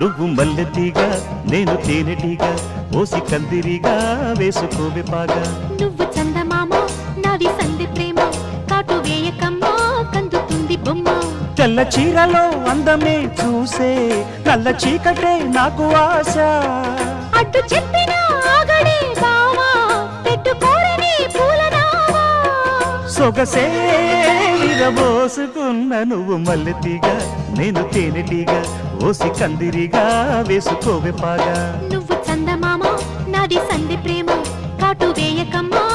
నువ్వు మల్లెతీగా నేను తేనెటీగా ఓసి కందిరిగా వేసుకోవే పాగా. నువ్వు చందమామ నాది సంధి ప్రేమ కాటు వేయకమ్మా కందుతుంది బొమ్మ. తెల్ల చీరలో అందమే చూసే నల్ల చీకటే నాకు ఆశ. అడ్డు చెప్పిన ఆగడే బావా పెట్టుకోరని పూలనావా. సొగసే విరబోసుకున్న నువ్వు మల్లెతీగా నేను తేనెటీగా ఓసి కందిరిగా వేసుకోవే పాగా. నువ్వు చందమామ నాది సంధి ప్రేమ కాటు వేయకమ్మా.